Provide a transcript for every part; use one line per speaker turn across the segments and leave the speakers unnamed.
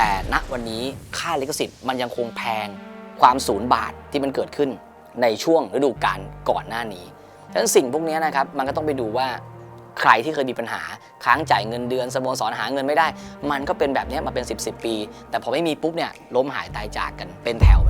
แต่ณวันนี้ค่าลิขสิทธิ์มันยังคงแพงความศูนย์บาทที่มันเกิดขึ้นในช่วงฤดูกาลก่อนหน้านี้ฉะนั้นสิ่งพวกนี้นะครับมันก็ต้องไปดูว่าใครที่เคยมีปัญหาค้างจ่ายเงินเดือนสโมสรหาเงินไม่ได้ มันก็เป็นแบบนี้มาเป็น 10บสปี แต่พอไม่มีปุ๊บเนี่ยล้มหายตายจากกันเป็นแถว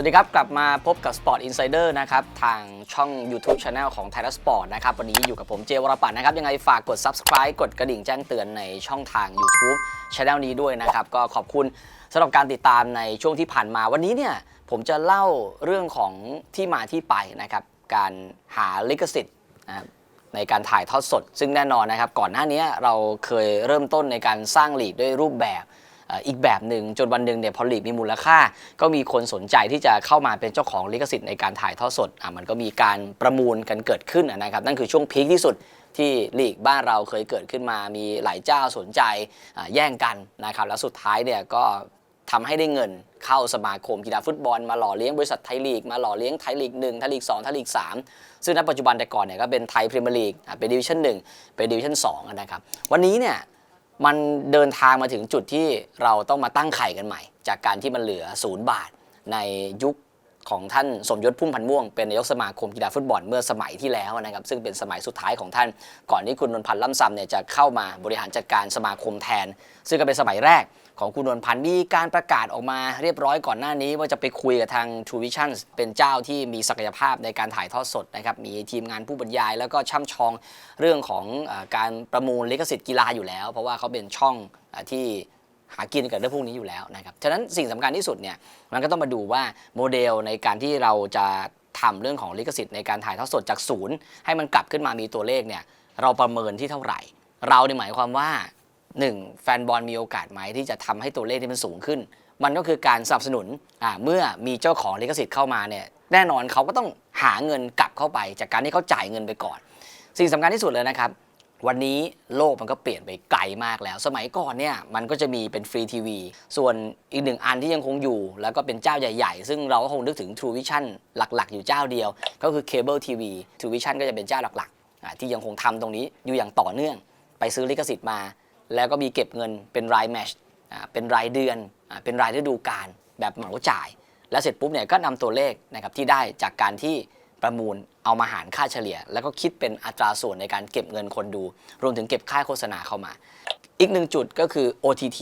วัสดีครับ กลับมาพบกับ Sport Insider นะครับ ทางช่อง YouTube Channel ของ t h a i l a Sport นะครับ วันนี้อยู่กับผมเจวรปัตน์นะครับ ยังไงฝากกด Subscribe กดกระดิ่งแจ้งเตือนในช่องทาง YouTube Channel นี้ด้วยนะครับ ก็ขอบคุณสำหรับการติดตามในช่วงที่ผ่านมาวันนี้เนี่ย ผมจะเล่าเรื่องของที่มาที่ไปนะครับ การหาลิขสิทธิ์นะครับในการถ่ายทอดสด ซึ่งแน่นอนนะครับ ก่อนหน้านี้เราเคยเริ่มต้นในการสร้างลีกด้วยรูปแบบ อีกแบบหนึ่งจนวันหนึ่งเนี่ยพอลีกมีมูลค่า ก็มีคนสนใจที่จะเข้ามาเป็นเจ้าของลิขสิทธิ์ในการถ่ายทอดสดอะมันก็มีการประมูลกันเกิดขึ้นนะครับนั่นคือช่วงพีคที่สุดที่ลีกบ้านเราเคยเกิดขึ้นมามีหลายเจ้าสนใจแย่งกันนะครับแล้วสุดท้ายเนี่ยก็ทำให้ได้เงินเข้าสมาคมกีฬาฟุตบอลมาหล่อเลี้ยงบริษัทไทยลีกมาหล่อเลี้ยงไทยลีกหนึ่งไทยลีกสองไทยลีกสามซึ่งณปัจจุบันแต่ก่อนเนี่ยก็เป็นไทยพรีเมียร์ลีกอะเป็นดิวิชั่นหนึ่งเป็นดิวิชั่นสองนะครับวันนี้เนี่ย มันเดินทางมาถึงจุดที่เราต้องมาตั้งไข่กันใหม่ จากการที่มันเหลือศูนย์บาทในยุคของท่านสมยศพุ่มพันธ์ม่วงเป็นนายกสมาคมกีฬาฟุตบอลเมื่อสมัยที่แล้วนะครับซึ่งเป็นสมัยสุดท้ายของท่าน ก่อนที่คุณนนพันธ์ล่ำซำเนี่ยจะเข้ามาบริหารจัดการสมาคมแทน ซึ่งก็เป็นสมัยแรก ของคุณนนท์พันธ์มีการประกาศออกมาเรียบร้อยก่อนหน้านี้ว่าจะไปคุยกับทาง True Vision เป็นเจ้าที่มีศักยภาพในการถ่ายทอดสดนะครับ มีทีมงานผู้บรรยาย แล้วก็ช่ำชองเรื่องของอการประมูลลิขสิทธิ์กีฬาอยู่แล้ว เพราะว่าเขาเป็นช่องอที่หากินกับเรื่องพวกนี้อยู่แล้วนะครับ ฉะนั้นสิ่งสำคัญที่สุดเนี่ยมันก็ต้องมาดูว่าโมเดลในการที่เราจะทำเรื่องของลิขสิทธิ์ในการถ่ายทอดสดจากศูนย์ให้มันกลับขึ้นมามีตัวเลขเนี่ยเราประเมินที่เท่าไหร่ เราเนี่ยหมายความว่า 1. แฟนบอลมีโอกาสไหมที่จะทำให้ตัวเลขที่มันสูงขึ้น มันก็คือการสนับสนุนอ่าเมื่อมีเจ้าของลิขสิทธิ์เข้ามาเนี่ยแน่นอนเขาก็ต้องหาเงินกลับเข้าไป จากการที่เขาจ่ายเงินไปก่อน สิ่งสำคัญที่สุดเลยนะครับวันนี้โลกมันก็เปลี่ยนไปไกลมากแล้ว สมัยก่อนเนี่ยมันก็จะมีเป็นฟรีทีวี ส่วนอีกหนึ่งอันที่ยังคงอยู่ แล้วก็เป็นเจ้าใหญ่ๆ ซึ่งเราก็คงนึกถึง True Vision หลักๆ อยู่เจ้าเดียว ก็คือ Cable TV True Vision ก็จะเป็นเจ้าหลักๆ ที่ยังคงทำตรงนี้อยู่อย่างต่อเนื่อง ไปซื้อลิขสิทธิ์มา แล้วก็มีเก็บเงินเป็นรายแมชเป็นรายเดือนอเป็นรายฤดูกาลแบบเหมาจ่าย แล้วเสร็จปุ๊บเนี่ยก็นำตัวเลขนะครับที่ได้จากการที่ประมูลเอามาหารค่าเฉลี่ย แล้วก็คิดเป็นอัตราส่วนในการเก็บเงินคนดู รวมถึงเก็บค่าโฆษณาเข้ามา อีกหนึ่งจุดก็คือ OTT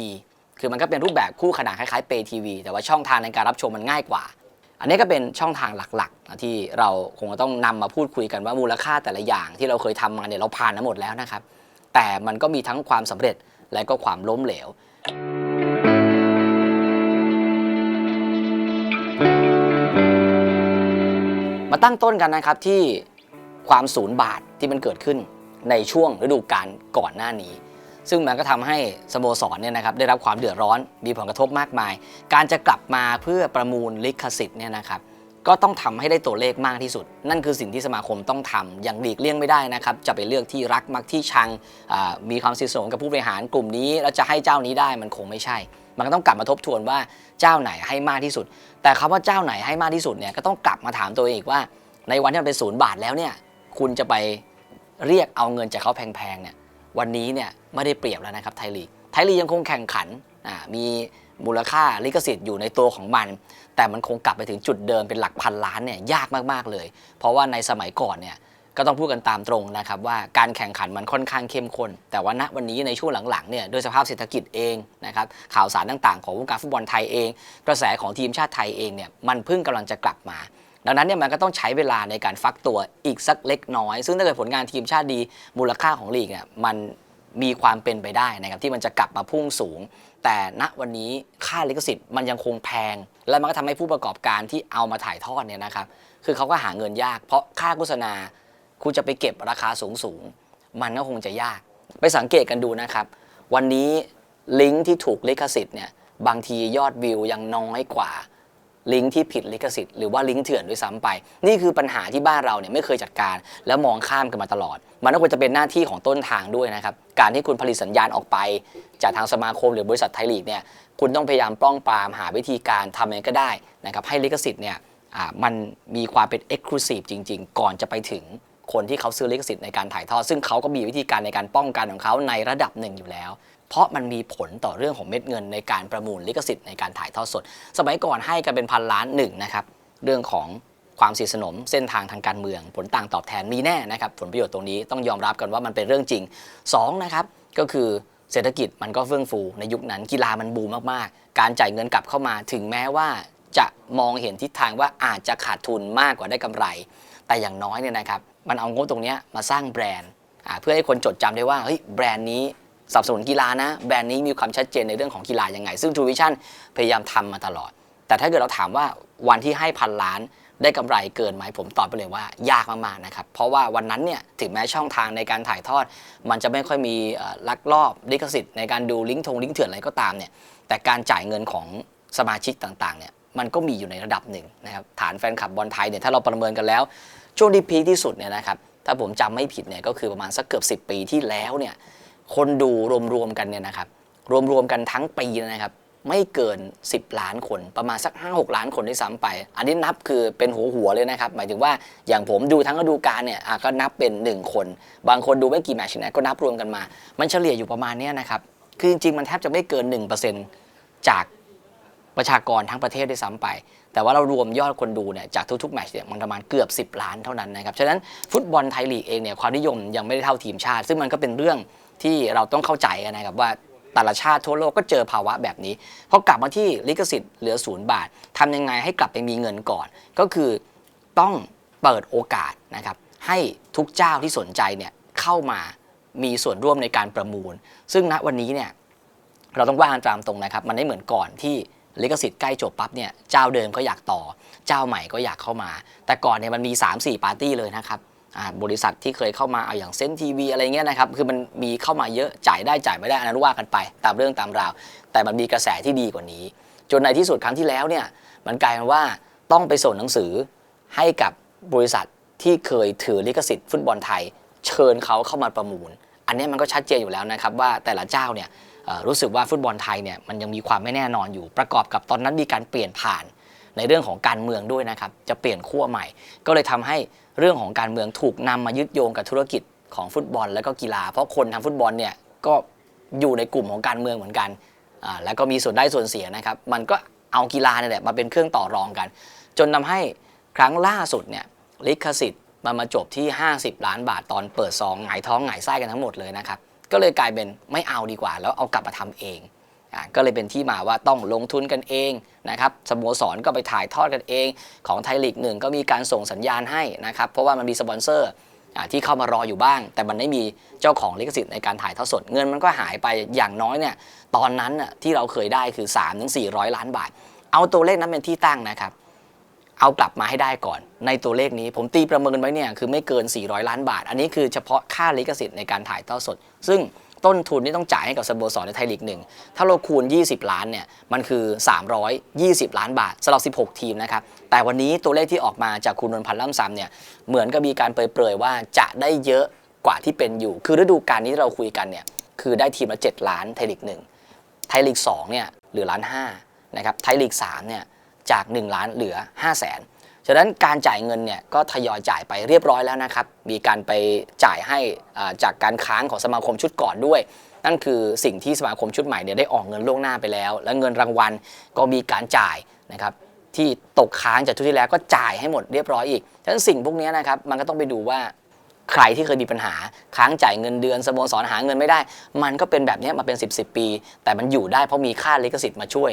คือมันก็เป็นรูปแบบคู่ขนานคล้ายๆ Pay TV แต่ว่าช่องทางในการรับชมมันง่ายกว่า อันนี้ก็เป็นช่องทางหลักๆ ที่เราคงจะต้องนำมาพูดคุยกันว่ามูลค่าแต่ละอย่างที่เราเคยทำมาเนี่ยเราผ่านมาหมดแล้วนะครับ แต่มันก็มีทั้งความสำเร็จและก็ความล้มเหลวมาตั้งต้นกันนะครับที่ความศูนย์บาทที่มันเกิดขึ้นในช่วงฤดูกาลก่อนหน้านี้ ซึ่งมันก็ทำให้สโมสรเนี่ยนะครับได้รับความเดือดร้อนมีผลกระทบมากมาย การจะกลับมาเพื่อประมูลลิขสิทธิ์เนี่ยนะครับ ก็ต้องทำให้ได้ตัวเลขมากที่สุด นั่นคือสิ่งที่สมาคมต้องทำอย่างหลีกเลี่ยงไม่ได้นะครับ จะไปเลือกที่รักมักที่ชังมีความสนิทสนมกับผู้บริหารกลุ่มนี้ แล้วจะให้เจ้านี้ได้มันคงไม่ใช่ มันก็ต้องกลับมาทบทวนว่าเจ้าไหนให้มากที่สุด แต่คำว่าเจ้าไหนให้มากที่สุดเนี่ยก็ต้องกลับมาถามตัวเองอีกว่า ในวันที่มันเป็นศูนย์บาทแล้วเนี่ยคุณจะไปเรียกเอาเงินจากเขาแพงๆเนี่ยวันนี้เนี่ยไม่ได้เปรียบแล้วนะครับไทยลีกไทยลีกยังคงแข่งขันมี มูลค่าลิขสิทธิ์อยู่ในตัวของมัน แต่มันคงกลับไปถึงจุดเดิมเป็นหลักพันล้านเนี่ยยากมากๆเลย เพราะว่าในสมัยก่อนเนี่ยก็ต้องพูดกันตามตรงนะครับว่าการแข่งขันมันค่อนข้างเข้มข้น แต่ว่าณวันนี้ในช่วงหลังๆเนี่ยด้วยสภาพเศรษฐกิจเองนะครับข่าวสารต่างๆ ของวงการฟุตบอลไทยเอง กระแสของทีมชาติไทยเองเนี่ยมันเพิ่งกำลังจะกลับมา ดังนั้นเนี่ยมันก็ต้องใช้เวลาในการฟักตัวอีกสักเล็กน้อย ซึ่งถ้าเกิดผลงานทีมชาติดีมูลค่าของลีกเนี่ยมัน มีความเป็นไปได้นะครับที่มันจะกลับมาพุ่งสูง แต่ณวันนี้ค่าลิขสิทธิ์มันยังคงแพง และมันก็ทำให้ผู้ประกอบการที่เอามาถ่ายทอดเนี่ยนะครับคือเขาก็หาเงินยาก เพราะค่าโฆษณาคุณจะไปเก็บราคาสูงสูงๆมันก็คงจะยาก ไปสังเกตกันดูนะครับ วันนี้ลิงก์ที่ถูกลิขสิทธิ์เนี่ยบางทียอดวิวยังน้อยกว่า ลิงก์ที่ผิดลิขสิทธิ์หรือว่าลิงก์เถื่อนด้วยซ้ำไป นี่คือปัญหาที่บ้านเราเนี่ยไม่เคยจัดการ แล้วมองข้ามกันมาตลอด มันก็ควรจะเป็นหน้าที่ของต้นทางด้วยนะครับการที่คุณผลิตสัญญาณออกไป จากทางสมาคมหรือบริษัทไทยลีกเนี่ยคุณต้องพยายามป้องปรามหาวิธีการทำยังไงก็ได้นะครับให้ลิขสิทธิ์เนี่ยมันมีความเป็น Exclusive จริง ๆ ก่อนจะไปถึงคนที่เขาซื้อลิขสิทธิ์ในการถ่ายทอด ซึ่งเขาก็มีวิธีการในการป้องกันของเขาในระดับหนึ่งอยู่แล้ว เพราะมันมีผลต่อเรื่องของเม็ดเงินในการประมูลลิขสิทธิ์ในการถ่ายทอดสด สมัยก่อนให้กันเป็นพันล้านหนึ่งนะครับเรื่องของความสนิทสนมเส้นทางทางการเมือง ผลต่างตอบแทนมีแน่นะครับผลประโยชน์ตรงนี้ต้องยอมรับกันว่ามันเป็นเรื่องจริงสองนะครับก็คือเศรษฐกิจมันก็เฟื่องฟูในยุคนั้นกีฬามันบูมมากๆ การจ่ายเงินกลับเข้ามาถึงแม้ว่าจะมองเห็นทิศทางว่าอาจจะขาดทุนมากกว่าได้กำไร แต่อย่างน้อยเนี่ยนะครับมันเอางบตรงนี้มาสร้างแบรนด์เพื่อให้คนจดจำได้ว่าเฮ้ยแบรนด์นี้ สนับสนุนกีฬานะ แบรนด์นี้มีความชัดเจนในเรื่องของกีฬายังไง ซึ่ง True Vision พยายามทำมาตลอด แต่ถ้าเกิดเราถามว่าวันที่ให้พันล้านได้กำไรเกินไหมผมตอบไปเลยว่ายากมากๆนะครับ เพราะว่าวันนั้นเนี่ยถึงแม้ช่องทางในการถ่ายทอด มันจะไม่ค่อยมีลักลอบลิขสิทธิ์ในการดูลิงก์ทงลิงก์เถื่อนอะไรก็ตามเนี่ยแต่การจ่ายเงินของสมาชิกต่างๆเนี่ยมันก็มีอยู่ในระดับหนึ่งนะครับฐานแฟนคลับบอลไทยเนี่ยถ้าเราประเมินกันแล้ว ช่วงที่พีคที่สุดเนี่ยนะครับถ้าผมจำไม่ผิดเนี่ยก็คือประมาณสักเกือบ 10 ปีที่แล้วเนี่ย คนดูรวมๆกันเนี่ยนะครับรวมๆกันทั้งปีนะครับไม่เกิน 10 ล้านคนประมาณสัก 5-6 ล้านคนที่ซ้ำไป อันนี้นับคือเป็นหัวหัวเลยนะครับ หมายถึงว่าอย่างผมดูทั้งฤดูกาลเนี่ยก็นับเป็น 1 คน บางคนดูไม่กี่แมตช์นะก็นับรวมกันมา มันเฉลี่ยอยู่ประมาณเนี้ยนะครับ คือจริงๆ มันแทบจะไม่เกิน 1%จากประชากรทั้งประเทศด้ซ้ำไป แต่ว่าเรารวมยอดคนดูเนี่ยจากทุกๆแมตช์เนี่ยมันประมาณเกือบ 10 ล้านเท่านั้นนะครับฉะนั้นฟุตบอลไทยลีกเองเนี่ยความนิยมยังไม่ได้เท่าทีมชาติ ซึ่งมันก็เป็นเรื่อง ที่เราต้องเข้าใจนะครับว่าแต่ละชาติทั่วโลกก็เจอภาวะแบบนี้พอกลับมาที่ลิขสิทธิ์เหลือศูนย์บาททำยังไงให้กลับไปมีเงินก่อน ก็คือต้องเปิดโอกาสนะครับให้ทุกเจ้าที่สนใจเนี่ยเข้ามามีส่วนร่วมในการประมูล ซึ่งณวันนี้เนี่ยเราต้องว่ากันตามตรงนะครับ มันไม่เหมือนก่อนที่ลิขสิทธิ์ใกล้จบปั๊บเนี่ยเจ้าเดิมก็อยากต่อ เจ้าใหม่ก็อยากเข้ามา แต่ก่อนเนี่ยมันมี 3-4 ปาร์ตี้เลยนะครับ บริษัทที่เคยเข้ามาเอาอย่างเซนทีวีอะไรเงี้ยนะครับคือมันมีเข้ามาเยอะจ่ายได้จ่ายไม่ได้อันนั้นว่ากันไป ตามเรื่องตามราว แต่มันมีกระแสที่ดีกว่านี้ จนในที่สุดครั้งที่แล้วเนี่ยมันกลายเป็นว่าต้องไปส่งหนังสือให้กับบริษัทที่เคยถือลิขสิทธิ์ฟุตบอลไทย เชิญเขาเข้ามาประมูล อันนี้มันก็ชัดเจนอยู่แล้วนะครับว่าแต่ละเจ้าเนี่ยรู้สึกว่าฟุตบอลไทยเนี่ยมันยังมีความไม่แน่นอนอยู่ประกอบกับตอนนั้นมีการเปลี่ยนผ่าน ในเรื่องของการเมืองด้วยนะครับ จะเปลี่ยนขั้วใหม่ ก็เลยทำให้เรื่องของการเมืองถูกนำมายึดโยงกับธุรกิจของฟุตบอล แล้วก็กีฬา เพราะคนทำฟุตบอลเนี่ยก็อยู่ในกลุ่มของการเมืองเหมือนกันอ่าแล้วก็มีส่วนได้ส่วนเสียนะครับ มันก็เอากีฬาเนี่ยแหละมาเป็นเครื่องต่อรองกัน จนทำให้ครั้งล่าสุดเนี่ยลิขสิทธิ์มันมาจบที่ 50 ล้านบาทตอนเปิดซองหงายท้องหงายไส้กันทั้งหมดเลยนะครับ ก็เลยกลายเป็นไม่เอาดีกว่า แล้วเอากลับมาทำเอง ก็เลยเป็นที่มาว่าต้องลงทุนกันเองนะครับสโมสรก็ไปถ่ายทอดกันเอง ของไทยลีกหนึ่งก็มีการส่งสัญญาณให้นะครับเพราะว่ามันมีสปอนเซอร์ที่เข้ามารออยู่บ้าง แต่มันไม่มีเจ้าของลิขสิทธิ์ในการถ่ายทอดสด เงินมันก็หายไปอย่างน้อยเนี่ยตอนนั้นที่เราเคยได้คือ 3-400 ล้านบาท เอาตัวเลขนั้นเป็นที่ตั้งนะครับเอากลับมาให้ได้ก่อน ในตัวเลขนี้ผมตีประเมินไว้เนี่ยคือไม่เกิน 400 ล้านบาท อันนี้คือเฉพาะค่าลิขสิทธิ์ในการถ่ายทอดสด ซึ่ง ต้นทุนที่ต้องจ่ายให้กับสโมสรในไทยลีกหนึ่งถ้าเราคูณ 20 ล้านเนี่ยมันคือ 320 ล้านบาทสำหรับ 16 ทีมนะครับแต่วันนี้ตัวเลขที่ออกมาจากคุณนนพันธ์ล่ำซำเนี่ยเหมือนกับมีการเปรยๆว่าจะได้เยอะกว่าที่เป็นอยู่ คือฤดูกาลนี้ที่เราคุยกันเนี่ยคือได้ทีมละ 7 ล้านไทยลีกหนึ่งไทยลีก2เนี่ยเหลือล้านห้านะครับไทยลีก3เนี่ยจาก 1 ล้านเหลือ 5 0 0แสน ฉะนั้นการจ่ายเงินเนี่ยก็ทยอยจ่ายไปเรียบร้อยแล้วนะครับ มีการไปจ่ายให้อ่าจากการค้างของสมาคมชุดก่อนด้วย นั่นคือสิ่งที่สมาคมชุดใหม่เนี่ยได้ออกเงินล่วงหน้าไปแล้ว และเงินรางวัลก็มีการจ่ายนะครับที่ตกค้างจากชุดที่แล้วก็จ่ายให้หมดเรียบร้อยอีก ฉะนั้นสิ่งพวกนี้นะครับมันก็ต้องไปดูว่า ใครที่เคยมีปัญหาค้างจ่ายเงินเดือนสโมสรหาเงินไม่ได้ มันก็เป็นแบบนี้มาเป็น 10บสปี แต่มันอยู่ได้เพราะมีค่าลิขสิทธิ์มาช่วย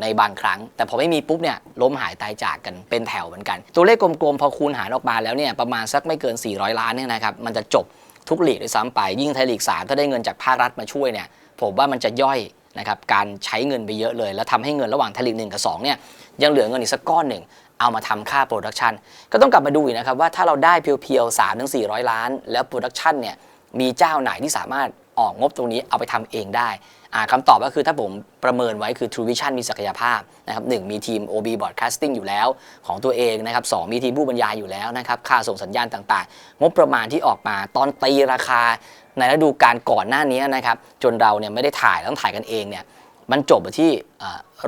ในบางครั้ง แต่พอไม่มีปุ๊บเนี่ยล้มหายตายจากกันเป็นแถวเหมือนกัน ตัวเลขกลมๆ พอคูณหารออกมาแล้วเนี่ยประมาณสักไม่เกิน 400 ล้านเนี่ยนะครับมันจะจบทุกหลีกด้วยซ้ำไป ยิ่งไทยลีก 3 ถ้าได้เงินจากภาครัฐมาช่วยเนี่ยผมว่ามันจะย่อยนะครับการใช้เงินไปเยอะเลย แล้วทำให้เงินระหว่างไทยลีก1กับ2เนี่ยยังเหลือเงินอีกสักก้อนหนึ่ง เอามาทำค่าโปรดักชันก็ต้องกลับมาดูอีกนะครับว่าถ้าเราได้เพียวๆ3ถึง400ล้าน แล้วโปรดักชันเนี่ยมีเจ้าไหนที่สามารถออกงบตรงนี้เอาไปทำเองได้อ่าคำตอบก็คือถ้าผมประเมินไว้คือ True Vision มีศักยภาพนะครับหนึ่งมีทีม OB Broadcasting อยู่แล้วของตัวเองนะครับสองมีทีมผู้บรรยายอยู่แล้วนะครับค่าส่งสัญญาณต่างๆ งบประมาณที่ออกมาตอนตีราคา ในฤดูกาลก่อนหน้านี้นะครับจนเราเนี่ยไม่ได้ถ่ายต้องถ่ายกันเองเนี่ย มันจบไปที่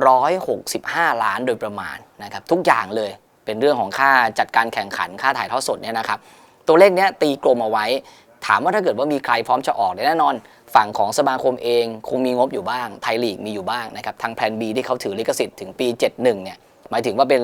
ร้อยหกสิบห้าล้านโดยประมาณนะครับทุกอย่างเลยเป็นเรื่องของค่าจัดการแข่งขันค่าถ่ายทอดสดเนี่ยนะครับตัวเลขเนี้ยตีกลมเอาไว้ ถามว่าถ้าเกิดว่ามีใครพร้อมจะออกเนี่ยแน่นอน ฝั่งของสมาคมเองคงมีงบอยู่บ้างไทยลีกมีอยู่บ้างนะครับทางแพลน B ที่เขาถือลิขสิทธิ์ถึงปี 71เนี่ยหมายถึงว่าเป็น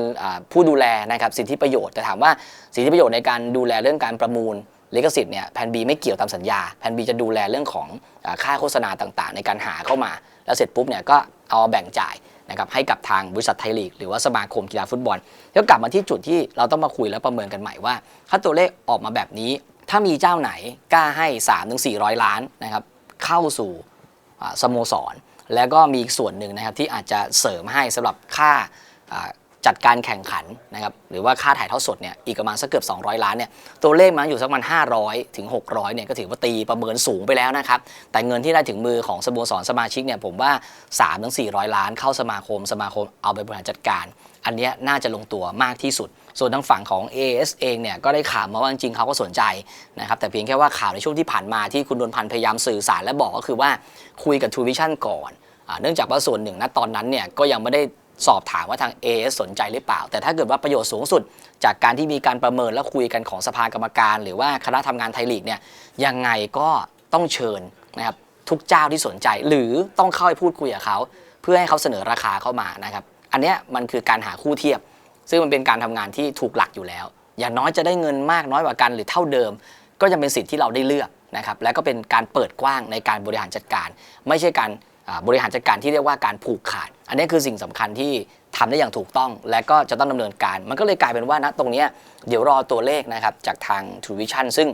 ผู้ดูแลนะครับสิทธิประโยชน์แต่ถามว่าสิทธิประโยชน์ในการดูแลเรื่องการประมูล ลิขสิทธิ์เนี่ยแพนบีไม่เกี่ยวตามสัญญาแพนบีจะดูแลเรื่องของอค่าโฆษณาต่างๆ ในการหาเข้ามา แล้วเสร็จปุ๊บเนี่ยก็เอาแบ่งจ่ายนะครับให้กับทางบริษัทไทยลีก หรือว่าสมาคมกีฬาฟุตบอลแล้วกลับมาที่จุดที่เราต้องมาคุยและประเมินกันใหม่ว่า ถ้าตัวเลขออกมาแบบนี้ ถ้ามีเจ้าไหนกล้าให้ 3-400 ล้านนะครับเข้าสู่สโมสร แล้วก็มีอีกส่วนหนึ่งนะครับที่อาจจะเสริมให้สำหรับค่า จัดการแข่งขันนะครับหรือว่าค่าถ่ายทอดสดเนี่ยอีกประมาณสักเกือบ 200 ล้านเนี่ยตัวเลขมันอยู่สักประมาณ500 ถึง 600เนี่ยก็ถือว่าตีประเมินสูงไปแล้วนะครับ แต่เงินที่ได้ถึงมือของสโมสรสมาชิกเนี่ยผมว่า3-400 ล้านเข้าสมาคม สมาคมเอาไปบริหารจัดการ อันนี้น่าจะลงตัวมากที่สุด ส่วนทางฝั่งของ AS เองเนี่ยก็ได้ข่าวมาว่าจริงๆเขาก็สนใจนะครับแต่เพียงแค่ว่าข่าวในช่วงที่ผ่านมาที่คุณดนพันธ์พยายามสื่อสารและบอกก็คือว่าคุยกับ True Vision ก่อนอเนื่องจากว่าส่วนหนึ่งณตอนนั้นเนี่ยก็ยังไม่ได้ สอบถามว่าทาง AS สนใจหรือเปล่า แต่ถ้าเกิดว่าประโยชน์สูงสุด จากการที่มีการประเมินและคุยกันของสภากรรมการ หรือว่าคณะทำงานไทยลีกเนี่ยยังไงก็ต้องเชิญนะครับทุกเจ้าที่สนใจ หรือต้องเข้าไปพูดคุยกับเขาเพื่อให้เขาเสนอราคาเข้ามานะครับอันเนี้ยมันคือการหาคู่เทียบ ซึ่งมันเป็นการทำงานที่ถูกหลักอยู่แล้ว อย่างน้อยจะได้เงินมากน้อยกว่ากันหรือเท่าเดิม ก็ยังเป็นสิทธิ์ที่เราได้เลือกนะครับและก็เป็นการเปิดกว้างในการบริหารจัดการ ไม่ใช่การ บริหารจัดการที่เรียกว่าการผูกขาด อันนี้คือสิ่งสำคัญที่ทำได้อย่างถูกต้อง และก็จะต้องดำเนินการ มันก็เลยกลายเป็นว่าณตรงนี้เดี๋ยวรอตัวเลขนะครับจากทาง True Vision ซึ่ง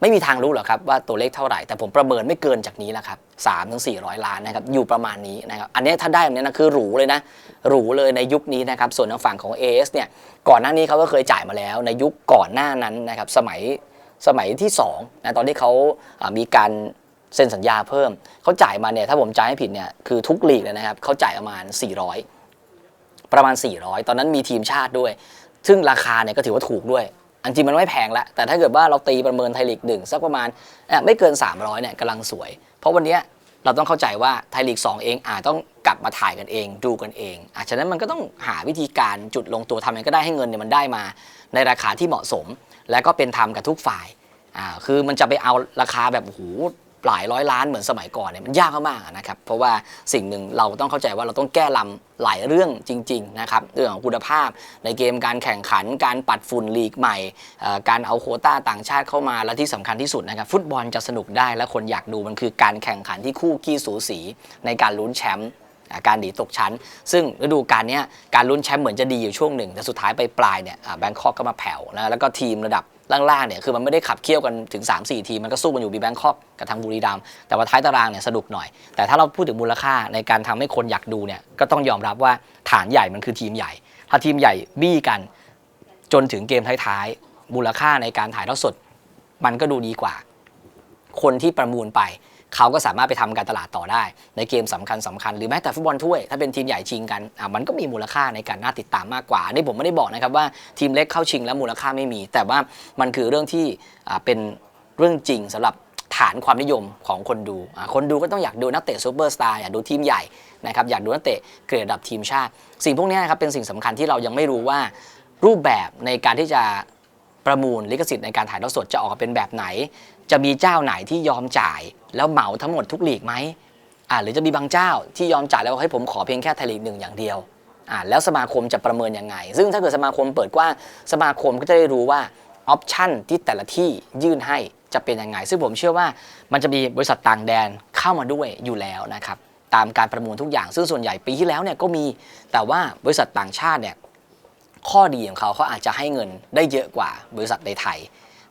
ไม่มีทางรู้หรอกครับว่าตัวเลขเท่าไหร่ แต่ผมประเมินไม่เกินจากนี้แหละครับสามถึงสี่ร้อยล้านนะครับอยู่ประมาณนี้นะครับอันนี้ถ้าได้แบบนี้นะคือหรูเลยนะหรูเลยในยุคนี้นะครับส่วนทางฝั่งของ AS เนี่ยก่อนหน้านี้เขาก็เคยจ่ายมาแล้ว ในยุคก่อนหน้านั้นนะครับสมัยสมัยที่2นะตอนที่เขามีการ เซ็นสัญญาเพิ่มเขาจ่ายมาเนี่ยถ้าผมจำไม่ผิดเนี่ยคือทุกลีกเลยนะครับเขาจ่ายประมาณ 400 ประมาณ 400 ตอนนั้นมีทีมชาติด้วย ซึ่งราคาเนี่ยก็ถือว่าถูกด้วย อันจริงมันไม่แพงล้วแต่ถ้าเกิดว่าเราตีประเมินไทยลีกหนึ่งสักประมาณไม่เกิน 300เนี่ยกำลังสวย เพราะวันนี้เราต้องเข้าใจว่าไทยลีก2เองอาจต้องกลับมาถ่ายกันเองดูกันเองอาฉะนั้นมันก็ต้องหาวิธีการจุดลงตัวทำยังไงก็ได้ให้เงินเนี่ยมันได้มา ในราคาที่เหมาะสม และก็เป็นธรรมกับทุกฝ่ายอ่าคือมันจะไปเอาราคาแบบโอ้โห หลายร้อยล้านเหมือนสมัยก่อนเนี่ยมันยากมากๆนะครับเพราะว่าสิ่งหนึ่งเราต้องเข้าใจว่าเราต้องแก้ลำหลายเรื่องจริงๆนะครับเรื่องของคุณภาพในเกมการแข่งขัน การปัดฝุ่นลีกใหม่ การเอาโคต้าต่างชาติเข้ามาและที่สำคัญที่สุดนะครับฟุตบอลจะสนุกได้และคนอยากดูมันคือการแข่งขันที่คู่ขี้สูสีในการลุ้นแชมป์การหนีตกชั้น ซึ่งฤดูกาลนี้การลุ้นแชมป์เหมือนจะดีอยู่ช่วงหนึ่ง แต่สุดท้ายไปปลายเนี่ยแบงคอกก็มาแผ่วนะแล้วก็ทีมระดับ ล่างๆเนี่ยคือมันไม่ได้ขับเคี่ยวกันถึง 3-4 ทีมันก็สู้กันอยู่บีแบงคอกกับทางบุรีรัมย์แต่ว่าท้ายตารางเนี่ยสนุกหน่อย แต่ถ้าเราพูดถึงมูลค่าในการทำให้คนอยากดูเนี่ยก็ต้องยอมรับว่าฐานใหญ่มันคือทีมใหญ่ ถ้าทีมใหญ่บี้กันจนถึงเกมท้ายๆมูลค่าในการถ่ายทอดสด มันก็ดูดีกว่า คนที่ประมูลไป เขาก็สามารถไปทำการตลาดต่อได้ ในเกมสำคัญสคัญๆหรือแม้แต่ฟุตบอลถ้วย ถ้าเป็นทีมใหญ่ชิงกันมันก็มีมูลค่าในการน่าติดตามมากกว่าอันนี่ผมไม่ได้บอกนะครับว่าทีมเล็กเข้าชิงแล้วมูลค่าไม่มี แต่ว่ามันคือเรื่องที่เป็นเรื่องจริงสำหรับฐานความนิยมของคนดู คนดูก็ต้องอยากดูนักเตะซูเปอร์สตาร์อยากดูทีมใหญ่นะครับอยากดูนักเตะเกรดระดับทีมชาติ สิ่งพวกนี้นะครับเป็นสิ่งสำคัญที่เรายังไม่รู้ว่ารูปแบบในการที่จะประมูลลิขสิทธิ์ในการถ่ายทอดสดจะออกมาเป็นแบบไหน จะมีเจ้าไหนที่ยอมจ่าย แล้วเหมาทั้งหมดทุกลีกไหมอ่าหรือจะมีบางเจ้าที่ยอมจ่ายแล้วให้ผมขอเพียงแค่ไทยลีกหนึ่งอย่างเดียวอ่าแล้วสมาคมจะประเมินยังไง ซึ่งถ้าเกิดสมาคมเปิดกว้างสมาคมก็จะได้รู้ว่าออปชันที่แต่ละที่ยื่นให้จะเป็นยังไง ซึ่งผมเชื่อว่ามันจะมีบริษัทต่างแดนเข้ามาด้วยอยู่แล้วนะครับตามการประมูลทุกอย่าง ซึ่งส่วนใหญ่ปีที่แล้วเนี่ยก็มีแต่ว่าบริษัทต่างชาติเนี่ยข้อดีของเขาเขาอาจจะให้เงินได้เยอะกว่าบริษัทในไทย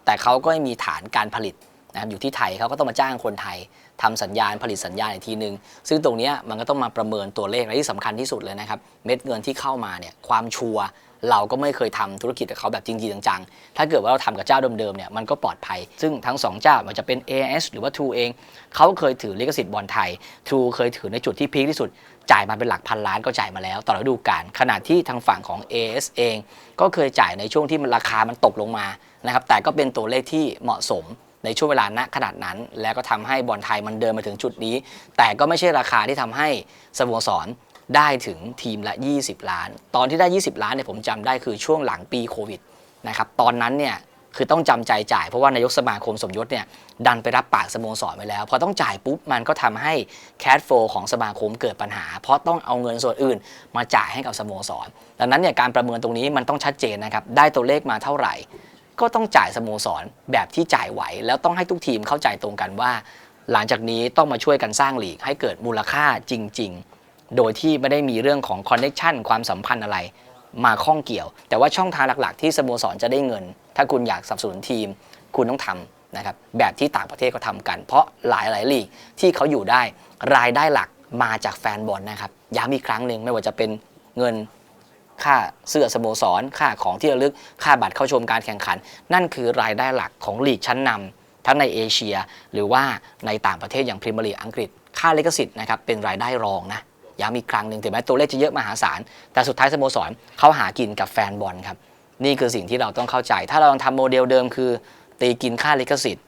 แต่เขาก็ไม่มีฐานการผลิตนะครับอยู่ที่ไทยเขาก็ต้องมาจ้างคนไทยทำสัญญาณผลิตสัญญาณอีกทีนึง ซึ่งตรงนี้มันก็ต้องมาประเมินตัวเลขและที่สำคัญที่สุดเลยนะครับ เม็ดเงินที่เข้ามาเนี่ยความชัวร์เราก็ไม่เคยทำธุรกิจกับเขาแบบจริงๆจังๆ ถ้าเกิดว่าเราทำกับเจ้าเดิมๆเนี่ยมันก็ปลอดภัย ซึ่งทั้งสองเจ้ามันจะเป็น AS หรือว่า True เอง เขาเคยถือลิขสิทธิ์บอลไทย True เคยถือในจุดที่พีคที่สุด จ่ายมาเป็นหลักพันล้านก็จ่ายมาแล้วตลอดฤดูกาลขณะที่ทางฝั่งของ AS เอง ก็เคยจ่ายในช่วงที่มันราคามันตกลงมา นะครับแต่ก็เป็นตัวเลขที่เหมาะสมในช่วงเวลาณขนาดนั้น แล้วก็ทำให้บอลไทยมันเดินมาถึงจุดนี้ แต่ก็ไม่ใช่ราคาที่ทำให้สโมสรได้ถึงทีมละ 20 ล้าน ตอนที่ได้ 20 ล้านเนี่ยผมจำได้คือช่วงหลังปีโควิดนะครับตอนนั้นเนี่ยคือต้องจำใจจ่ายเพราะว่านายกสมาคมสมยศเนี่ยดันไปรับปากสโมสรไว้แล้วพอต้องจ่ายปุ๊บมันก็ทำให้แคดโฟของสมาคมเกิดปัญหา เพราะต้องเอาเงินส่วนอื่นมาจ่ายให้กับสโมสร ดังนั้นเนี่ยการประเมินตรงนี้มันต้องชัดเจนนะครับได้ตัวเลขมาเท่าไหร่ ก็ต้องจ่ายสโมสรแบบที่จ่ายไหว แล้วต้องให้ทุกทีมเข้าใจตรงกันว่า หลังจากนี้ต้องมาช่วยกันสร้างลีกให้เกิดมูลค่าจริง ๆ โดยที่ไม่ได้มีเรื่องของคอนเน c ชันความสัมพันธ์อะไร มาข้องเกี่ยว แต่ว่าช่องทางหลักๆ ที่สโมสรจะได้เงิน ถ้าคุณอยากสนับสนุนทีม คุณต้องทำนะครับแบบที่ต่างประเทศเขาทำกัน เพราะหลายหลายๆลีกที่เขาอยู่ได้รายได้หลักมาจากแฟนบอลนะครับย้ำอีกครั้งหนึ่งไม่ว่าจะเป็นเงิน ค่าเสื้อสโมสร ค่าของที่ระลึก ค่าบัตรเข้าชมการแข่งขัน นั่นคือรายได้หลักของลีกชั้นนำทั้งในเอเชีย หรือว่าในต่างประเทศอย่างพรีเมียร์ลีกอังกฤษ ค่าลิขสิทธิ์นะครับเป็นรายได้รองนะย้ำอีกครั้งหนึ่งถึงแม้ตัวเลขจะเยอะมหาศาล แต่สุดท้ายสโมสรเขาหากินกับแฟนบอลครับ นี่คือสิ่งที่เราต้องเข้าใจ ถ้าเราทำโมเดลเดิมคือ ตีกินค่าลิขสิทธิ์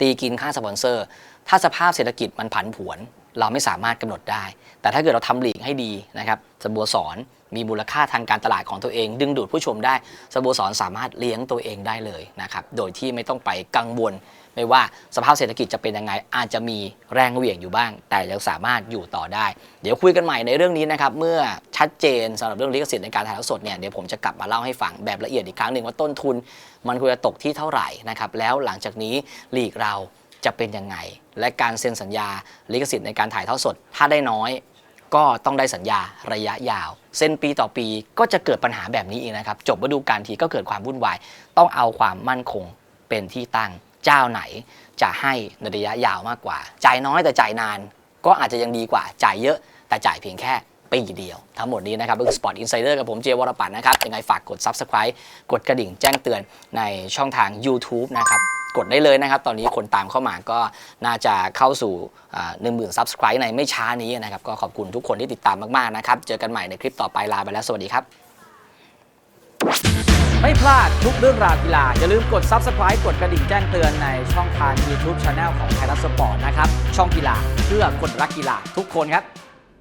ตีกินค่าสปอนเซอร์ ถ้าสภาพเศรษฐกิจมันผันผวน เราไม่สามารถกำหนดได้ แต่ถ้าเกิดเราทำลีกให้ดีนะครับสโมสรมีมูลค่าทางการตลาดของตัวเอง ดึงดูดผู้ชมได้สโมสรสามารถเลี้ยงตัวเองได้เลยนะครับโดยที่ไม่ต้องไปกังวล ไม่ว่าสภาพเศรษฐกิจจะเป็นยังไง อาจจะมีแรงเหวี่ยงอยู่บ้าง แต่ยังสามารถอยู่ต่อได้ เดี๋ยวคุยกันใหม่ในเรื่องนี้นะครับเมื่อชัดเจนสำหรับเรื่องลิขสิทธิ์ในการถ่ายทอดสดเนี่ยเดี๋ยวผมจะกลับมาเล่าให้ฟังแบบละเอียดอีกครั้งหนึ่งว่าต้นทุน มันควรจะตกที่เท่าไหร่นะครับแล้วหลังจากนี้ลีกเรา จะเป็นยังไง และการเซ็นสัญญาลิขสิทธิ์ในการถ่ายทอดสด ถ้าได้น้อย ก็ต้องได้สัญญาระยะยาว เส้นปีต่อปีก็จะเกิดปัญหาแบบนี้เองนะครับ จบฤดูกาลทีก็เกิดความวุ่นวาย ต้องเอาความมั่นคงเป็นที่ตั้งเจ้าไหนจะให้ในระยะยาวมากกว่า จ่ายน้อยแต่จ่ายนาน ก็อาจจะยังดีกว่า จ่ายเยอะแต่จ่ายเพียงแค่ปีเดียว ทั้งหมดนี้นะครับก็คือ Sport Insider กับผมเจวรปัตนนะครับยังไงฝากกด Subscribe กดกระดิ่งแจ้งเตือนในช่องทาง YouTube นะครับ กดได้เลยนะครับ ตอนนี้คนตามเข้ามาก็น่าจะเข้าสู่หนึ่งหมื่นซับสไครต์ในไม่ช้านี้นะครับ ก็ขอบคุณทุกคนที่ติดตามมาก ๆ นะครับ เจอกันใหม่ในคลิปต่อไปลาไปแล้ว สวัสดีครับ
ไม่พลาดทุกเรื่องราวกีฬา อย่าลืมกด Subscribe กดกระดิ่งแจ้งเตือนในช่องทาง YouTube Channel ของไทยรัฐสปอร์ตนะครับ ช่องกีฬาเพื่อคนรักกีฬาทุกคนครับ